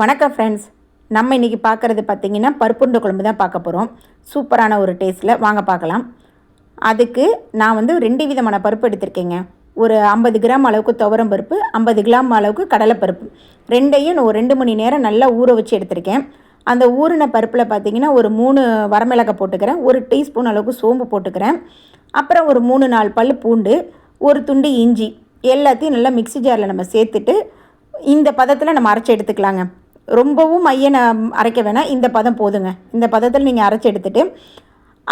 வணக்கம் ஃப்ரெண்ட்ஸ் நம்ம இன்றைக்கி பார்க்குறது பார்த்திங்கன்னா பருப்புண்ட குழம்பு தான் பார்க்க போகிறோம் சூப்பரான ஒரு டேஸ்ட்டில் வாங்க பார்க்கலாம். அதுக்கு நான் வந்து ரெண்டு விதமான பருப்பு எடுத்திருக்கேங்க. ஒரு ஐம்பது கிராம் அளவுக்கு துவரம் பருப்பு ஐம்பது கிராம் அளவுக்கு கடலைப்பருப்பு. ரெண்டையும் நான் ஒரு ரெண்டு மணி நேரம் நல்லா ஊற வச்சு எடுத்திருக்கேன். அந்த ஊறின பருப்பில் பார்த்திங்கன்னா ஒரு மூணு வரமிளகாய் போட்டுக்கிறேன். ஒரு டீஸ்பூன் அளவுக்கு சோம்பு போட்டுக்கிறேன். அப்புறம் ஒரு மூணு நாலு பல் பூண்டு ஒரு துண்டு இஞ்சி. எல்லாத்தையும் நல்லா மிக்ஸி ஜாரில் நம்ம சேர்த்துட்டு இந்த பதத்தில் நம்ம அரைச்சி எடுத்துக்கலாங்க. ரொம்பவும் மையனை அரைக்க வேணாம். இந்த பதம் போதுங்க. இந்த பதத்தில் நீங்கள் அரைச்சி எடுத்துகிட்டு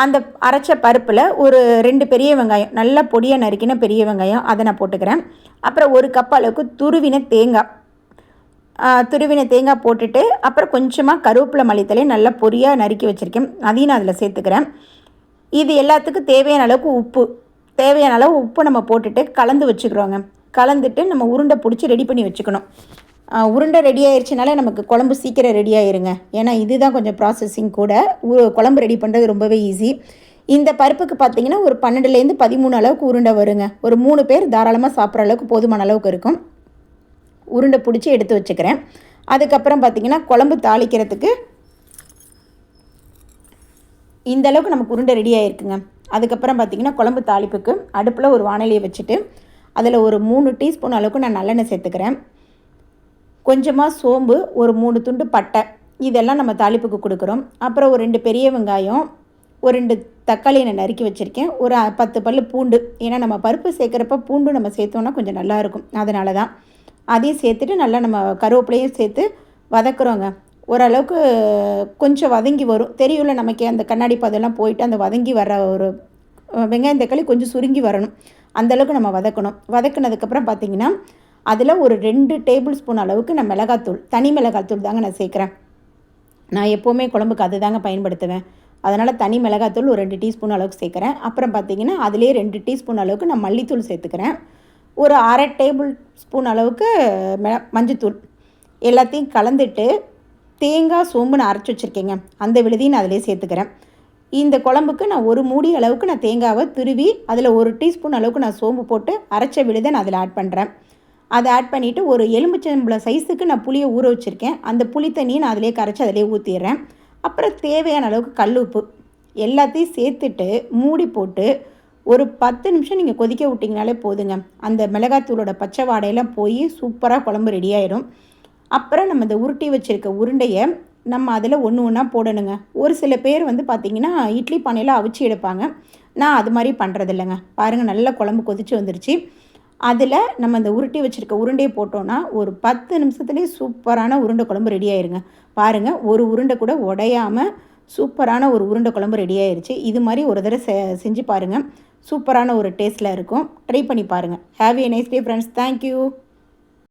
அந்த அரைச்ச பருப்பில் ஒரு ரெண்டு பெரிய வெங்காயம் நல்லா பொடியாக நறுக்கின பெரிய வெங்காயம் அதை நான் போட்டுக்கிறேன். அப்புறம் ஒரு கப் அளவுக்கு துருவின தேங்காய் துருவின தேங்காய் போட்டுட்டு அப்புறம் கொஞ்சமாக கருவேப்பிலை மல்லித்தலையும் நல்லா பொரியாக நறுக்கி வச்சுருக்கேன். அதையும் நான் அதில் சேர்த்துக்கிறேன். இது எல்லாத்துக்கும் தேவையான அளவுக்கு உப்பு தேவையான அளவு உப்பு நம்ம போட்டுட்டு கலந்து வச்சுக்கிறோங்க. கலந்துட்டு நம்ம உருண்டை பிடிச்சி ரெடி பண்ணி வச்சுக்கணும். உருண்டை ரெடி ஆயிடுச்சுனாலே நமக்கு குழம்பு சீக்கிரம் ரெடி ஆயிருங்க. ஏன்னா இதுதான் கொஞ்சம் ப்ராசஸிங் கூட. உ- குழம்பு ரெடி பண்ணுறது ரொம்பவே ஈஸி இந்த பருப்புக்கு பார்த்தீங்கன்னா ஒரு பன்னெண்டுலேருந்து பதிமூணு அளவுக்கு உருண்டை வருங்க. ஒரு மூணு பேர் தாராளமாக சாப்பிட்ற அளவுக்கு போதுமான அளவுக்கு இருக்கும். உருண்டை பிடிச்சி எடுத்து வச்சுக்கிறேன். அதுக்கப்புறம் பார்த்தீங்கன்னா குழம்பு தாளிக்கிறதுக்கு இந்த அளவுக்கு நமக்கு உருண்டை ரெடி ஆயிருக்குங்க. அதுக்கப்புறம் பார்த்தீங்கன்னா குழம்பு தாளிப்புக்கு அடுப்பில் ஒரு வானிலையை வச்சுட்டு அதில் ஒரு மூணு டீஸ்பூன் அளவுக்கு நான் நல்லெண்ணெய் சேர்த்துக்கிறேன். கொஞ்சமாக சோம்பு ஒரு மூணு துண்டு பட்டை இதெல்லாம் நம்ம தாளிப்புக்கு கொடுக்குறோம். அப்புறம் ஒரு ரெண்டு பெரிய வெங்காயம் ஒரு ரெண்டு தக்காளியை நான் நறுக்கி வச்சுருக்கேன். ஒரு பத்து பல்லு பூண்டு. ஏன்னா நம்ம பருப்பு சேர்க்குறப்ப பூண்டு நம்ம சேர்த்தோன்னா கொஞ்சம் நல்லாயிருக்கும் அதனால தான். அதையும் சேர்த்துட்டு நல்லா நம்ம கருவேப்பிலையும் சேர்த்து வதக்குறோங்க. ஓரளவுக்கு கொஞ்சம் வதங்கி வரும். தெரியும்ல நமக்கு அந்த கண்ணாடி பதெல்லாம் போயிட்டு அந்த வதங்கி வர ஒரு வெங்காயம் தக்காளி கொஞ்சம் சுருங்கி வரணும். அந்தளவுக்கு நம்ம வதக்கணும். வதக்குனதுக்கப்புறம் பார்த்தீங்கன்னா அதில் ஒரு ரெண்டு டேபிள் ஸ்பூன் அளவுக்கு நான் மிளகாத்தூள் தனி மிளகாத்தூள் தாங்க நான் சேர்க்குறேன். நான் எப்போவுமே குழம்புக்கு அது தாங்க பயன்படுத்துவேன். அதனால் தனி மிளகாத்தூள் ஒரு ரெண்டு டீஸ்பூன் அளவுக்கு சேர்க்குறேன். அப்புறம் பார்த்தீங்கன்னா அதிலே ரெண்டு டீஸ்பூன் அளவுக்கு நான் மல்லித்தூள் சேர்த்துக்கிறேன். ஒரு அரை டேபிள் ஸ்பூன் அளவுக்கு மெ மஞ்சத்தூள். எல்லாத்தையும் கலந்துட்டு தேங்காய் சோம்பு நான் அரைச்சி வச்சுருக்கேங்க. அந்த விழுதையும் நான் அதிலே சேர்த்துக்கிறேன். இந்த குழம்புக்கு நான் ஒரு மூடி அளவுக்கு நான் தேங்காவை துருவி அதில் ஒரு டீஸ்பூன் அளவுக்கு நான் சோம்பு போட்டு அரைச்ச விழுதை நான் அதில் ஆட் பண்ணுறேன் அதை ஆட் பண்ணிவிட்டு ஒரு எலும்புச்சம்பளம் சைஸுக்கு நான் புளியை ஊற வச்சுருக்கேன். அந்த புளி தண்ணியை நான் அதிலே கரைச்சி அதிலே ஊற்றிடுறேன் அப்புறம் தேவையான அளவுக்கு கல் உப்பு எல்லாத்தையும் சேர்த்துட்டு மூடி போட்டு ஒரு பத்து நிமிஷம் நீங்கள் கொதிக்க விட்டிங்கனாலே போதுங்க. அந்த மிளகாத்தூளோட பச்சை வாடையெல்லாம் போய் சூப்பராக குழம்பு ரெடி ஆயிடும். அப்புறம் நம்ம இந்த உருட்டி வச்சுருக்க உருண்டையை நம்ம அதில் ஒன்று ஒன்றா போடணுங்க. ஒரு சில பேர் வந்து பார்த்திங்கன்னா இட்லி பானையில் அவிச்சு எடுப்பாங்க. நான் அது மாதிரி பண்ணுறது இல்லைங்க பாருங்கள் நல்லா குழம்பு கொதிச்சு வந்துருச்சு. அதில் நம்ம அந்த உருட்டி வச்சுருக்க உருண்டையை போட்டோன்னா ஒரு பத்து நிமிஷத்துலேயே சூப்பரான உருண்டை குழம்பு ரெடி ஆயிருங்க. பாருங்கள் ஒரு உருண்டை கூட உடையாமல் சூப்பரான ஒரு உருண்டை குழம்பு ரெடி ஆயிருச்சு. இது மாதிரி ஒரு தடவை செ செஞ்சு பாருங்கள் சூப்பரான ஒரு டேஸ்ட்டில் இருக்கும். ட்ரை பண்ணி பாருங்கள் have a nice day friends thank you